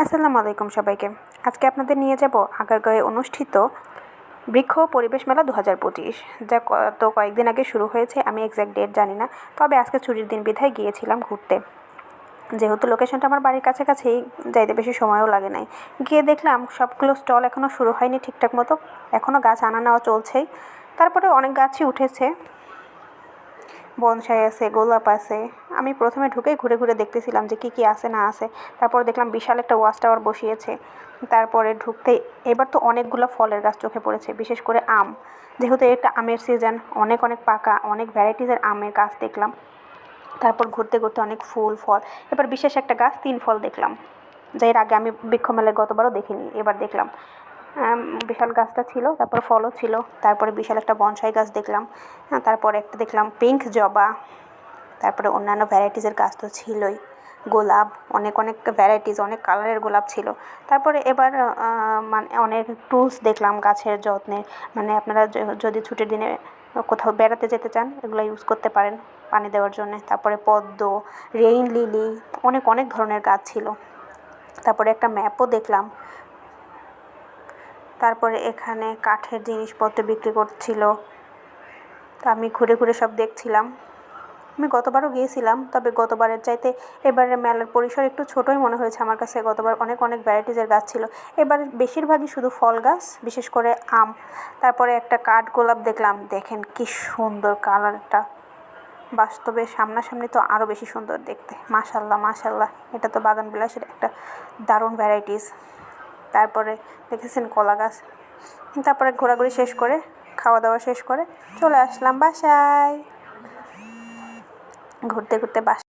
আসসালামু আলাইকুম সবাইকে। আজকে আপনাদের নিয়ে যাব আগারগাঁয়ে অনুষ্ঠিত বৃক্ষ পরিবেশ মেলা দু হাজার পঁচিশ। যা তো কয়েকদিন আগে শুরু হয়েছে, আমি এক্স্যাক্ট ডেট জানি না। তবে আজকে ছুটির দিন বিধায় গিয়েছিলাম ঘুরতে। যেহেতু লোকেশনটা আমার বাড়ির কাছাকাছি যাইতে বেশি সময়ও লাগে নাই। গিয়ে দেখলাম সবগুলো স্টল এখনও শুরু হয়নি ঠিকঠাক মতো। এখনও গাছ আনা নেওয়া চলছেই। তারপরে অনেক গাছই উঠেছে। বনসাই আছে, গোলাপ আছে। আমি প্রথমে ঢুকেই ঘুরে ঘুরে দেখতেছিলাম যে কী কী আছে, না আছে। তারপর দেখলাম বিশাল একটা ওয়াচ টাওয়ার বসিয়েছে। তারপরে ঢুকতেই এবার তো অনেকগুলো ফলের গাছ চোখে পড়েছে, বিশেষ করে আম। যেহেতু এটা আমের সিজন অনেক অনেক পাকা, অনেক ভ্যারাইটিসের আমের গাছ দেখলাম। তারপর ঘুরতে ঘুরতে অনেক ফুল, ফল। এবার বিশেষ একটা গাছ, তিন ফল দেখলাম। যা এর আগে আমি বৃক্ষমেলায় গতবারও দেখিনি, এবার দেখলাম। বিশাল গাছটা ছিল তারপর ফলও ছিল তারপরে বিশাল একটা বনসাই গাছ দেখলাম হ্যাঁ, তারপরে একটা দেখলাম পিঙ্ক জবা তারপরে অন্যান্য ভ্যারাইটিসের গাছ তো ছিলই গোলাপ অনেক অনেক ভ্যারাইটিস অনেক কালারের গোলাপ ছিল তারপরে এবার মানে অনেক টুলস দেখলাম গাছের যত্নে মানে আপনারা যদি ছুটির দিনে কোথাও বেড়াতে যেতে চান এগুলো ইউজ করতে পারেন পানি দেওয়ার জন্য তারপরে পদ্ম রেইন লিলি অনেক অনেক ধরনের গাছ ছিল তারপরে একটা ম্যাপও দেখলাম তারপরে এখানে কাঠের জিনিসপত্র বিক্রি করছিল। তা আমি ঘুরে ঘুরে সব দেখছিলাম। আমি গতবারও গিয়েছিলাম, তবে গতবারের চাইতে এবারের মেলার পরিসর একটু ছোটোই মনে হয়েছে আমার কাছে। গতবার অনেক অনেক ভ্যারাইটিসের গাছ ছিল। এবার বেশিরভাগই শুধু ফল গাছ, বিশেষ করে আম। তারপরে একটা কাঠ গোলাপ দেখলাম। দেখেন কি সুন্দর কালারটা। বাস্তবে সামনাসামনি তো আরও বেশি সুন্দর দেখতে। মাশাল্লাহ মাশাল্লাহ এটা তো বাগান বিলাসের একটা দারুণ ভ্যারাইটিস তারপরে দেখেছেন কলা গাছ। তারপরে ঘোরাঘুরি শেষ করে খাওয়া দাওয়া শেষ করে চলে আসলাম বাসায়। ঘুরতে ঘুরতে বাসায়